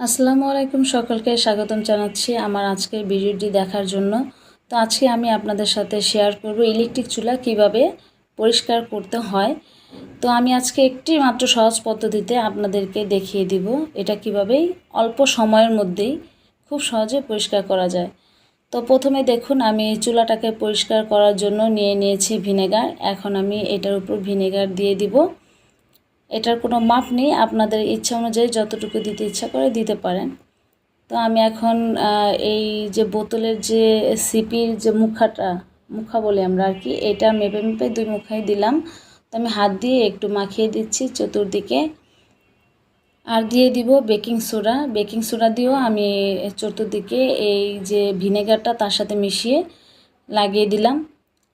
আসসালামু আলাইকুম সকলকে স্বাগতম জানাচ্ছি আমার আজকের ভিডিওটি দেখার জন্য। তো আজকে আমি আপনাদের সাথে শেয়ার করব ইলেকট্রিক চুলা কীভাবে পরিষ্কার করতে হয়। তো আমি আজকে একটি মাত্র সহজ পদ্ধতিতে আপনাদেরকে দেখিয়ে দিব এটা কিভাবেই অল্প সময়ের মধ্যেই খুব সহজে পরিষ্কার করা যায়। তো প্রথমে দেখুন, আমি এই চুলাটাকে পরিষ্কার করার জন্য নিয়ে নিয়েছি ভিনেগার। এখন আমি এটার উপর ভিনেগার দিয়ে দিব। এটার কোনো মাপ নেই। আপনাদের ইচ্ছা অনুযায়ী যতটুকু দিতে ইচ্ছা করে দিতে পারেন। তো আমি এখন এই যে বোতলের যে সিপির যে মুখাটা, মুখা বলি আমরা আর কি, এটা মেপে মেপে দুই মুখাই দিলাম। তো আমি হাত দিয়ে একটু মাখিয়ে দিচ্ছি চতুর্দিকে। আর দিয়ে দিব বেকিং সোডা। বেকিং সোডা দিয়েও আমি চতুর্দিকে এই যে ভিনেগারটা তার সাথে মিশিয়ে লাগিয়ে দিলাম।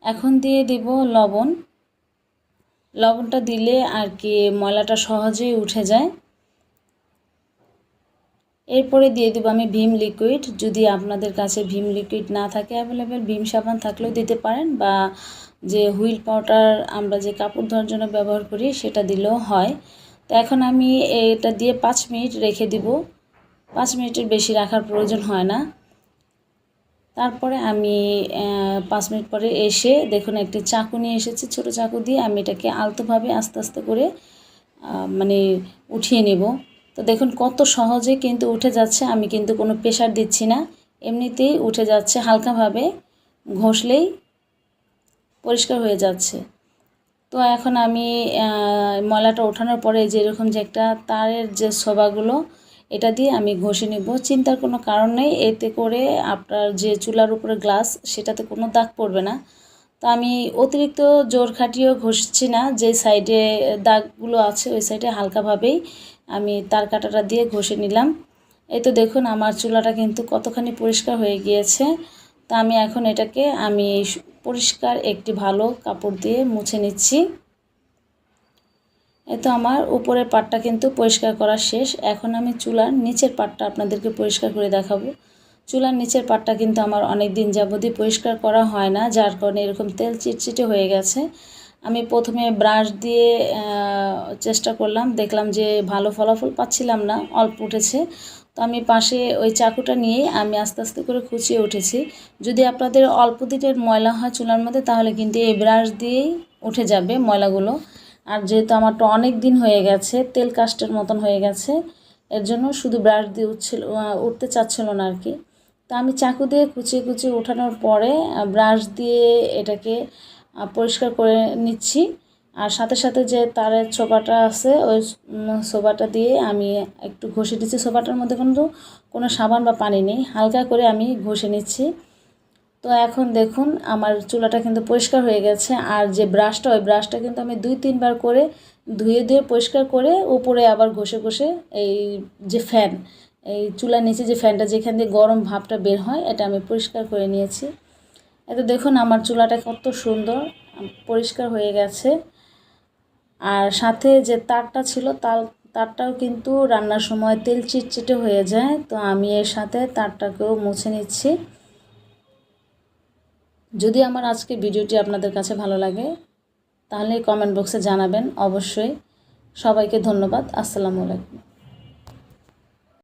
এখন দিয়ে দিব লবণ। লবণটা দিলে আর কি ময়লাটা সহজেই উঠে যায়। এরপরে দিয়ে দেবো আমি ভীম লিকুইড যদি আপনাদের কাছে ভীম লিকুইড না থাকে অ্যাভেলেবেল ভীম সাবান থাকলেও দিতে পারেন বা যে হুইল পাউডার আমরা যে কাপড় ধোয়ার জন্য ব্যবহার করি, সেটা দিলেও হয়। তো এখন আমি এটা দিয়ে পাঁচ মিনিট রেখে দিব। পাঁচ মিনিটের বেশি রাখার প্রয়োজন হয় না। তারপরে আমি পাঁচ মিনিট পরে এসে দেখুন একটি চাকু নিয়ে এসেছি। ছোটো চাকু দিয়ে আমি এটাকে আলতোভাবে আস্তে আস্তে করে মানে উঠিয়ে নেব। তো দেখুন কত সহজে কিন্তু উঠে যাচ্ছে, আমি কিন্তু কোনো প্রেশার দিচ্ছি না। এমনিতেই উঠে যাচ্ছে, হালকাভাবে ঘষলেই পরিষ্কার হয়ে যাচ্ছে। তো এখন আমি ময়লাটা ওঠানোর পরে যেরকম যে একটা তারের যে শোভাগুলো এটা দিয়ে আমি ঘষে নেব। চিন্তার কোনো কারণ নেই। এতে করে আপনার যে চুলার উপরে গ্লাস সেটাতে কোনো দাগ পড়বে না। তো আমি অতিরিক্ত জোর খাটিয়েও ঘষছি না। যে সাইডে দাগগুলো আছে, ওই সাইডে হালকাভাবেই আমি তার কাটাটা দিয়ে ঘষে নিলাম। এই তো দেখুন, আমার চুলাটা কিন্তু কতখানি পরিষ্কার হয়ে গিয়েছে। তা আমি এখন এটাকে আমি পরিষ্কার একটি ভালো কাপড় দিয়ে মুছে নিচ্ছি। তো আমার উপরের পাটটা কিন্তু পরিষ্কার করা শেষ। এখন আমি চুলার নিচের পাটটা আপনাদেরকে পরিষ্কার করে দেখাবো। চুলার নিচের পাটটা কিন্তু আমার অনেক দিন যাবতই পরিষ্কার করা হয় না, যার কারণে এরকম তেল চিটচিটে হয়ে গেছে। আমি প্রথমে ব্রাশ দিয়ে চেষ্টা করলাম। দেখলাম যে ভালো ফলাফল পাচ্ছিলাম না, অল্প উঠেছে। তো আমি পাশে ওই চাকুটা নিয়ে আমি আস্তে আস্তে করে খুঁচিয়ে উঠেছি। যদি আপনাদের অল্প দিনের ময়লা হয় চুলার মধ্যে, তাহলে কিন্তু এই ব্রাশ দিয়েই উঠে যাবে ময়লাগুলো। আর যেহেতু আমারটা অনেক দিন হয়ে গেছে, তেল কাস্টের মতন হয়ে গেছে, এর জন্য শুধু ব্রাশ দিয়ে উঠছিল উঠতে চাচ্ছিল না আর কি। তা আমি চাকু দিয়ে কুচিয়ে কুচিয়ে ওঠানোর পরে ব্রাশ দিয়ে এটাকে পরিষ্কার করে নিচ্ছি। আর সাথে সাথে যে তারের ছোপাটা আছে, ওই সোবাটা দিয়ে আমি একটু ঘষে দিচ্ছি সোবাটার মধ্যে কিন্তু কোনো সাবান বা পানি নেই, হালকা করে আমি ঘষে নিচ্ছি। তো এখন দেখুন, আমার চুলাটা কিন্তু পরিষ্কার হয়ে গেছে, আর যে ব্রাশটা, ওই ব্রাশটা কিন্তু আমি দুই, তিনবার করে ধুয়ে ধুয়ে পরিষ্কার করে উপরে আবার ঘষে ঘষে এই যে ফ্যান, এই চুলার নিচে যে ফ্যানটা, যেখান দিয়ে গরম ভাবটা বের হয়, এটা আমি পরিষ্কার করে নিয়েছি। এতো দেখুন, আমার চুলাটা কত সুন্দর, পরিষ্কার হয়ে গেছে। আর সাথে যে তারটা ছিল তার তারটাও কিন্তু রান্নার সময় তেল চিটচিটে হয়ে যায়, তো আমি এর সাথে তারটাকেও মুছে নিচ্ছি। যদি আমার আজকে ভিডিওটি আপনাদের কাছে ভালো লাগে, তাহলে কমেন্ট বক্সে জানাবেন। অবশ্যই সবাইকে ধন্যবাদ। আসসালামু আলাইকুম।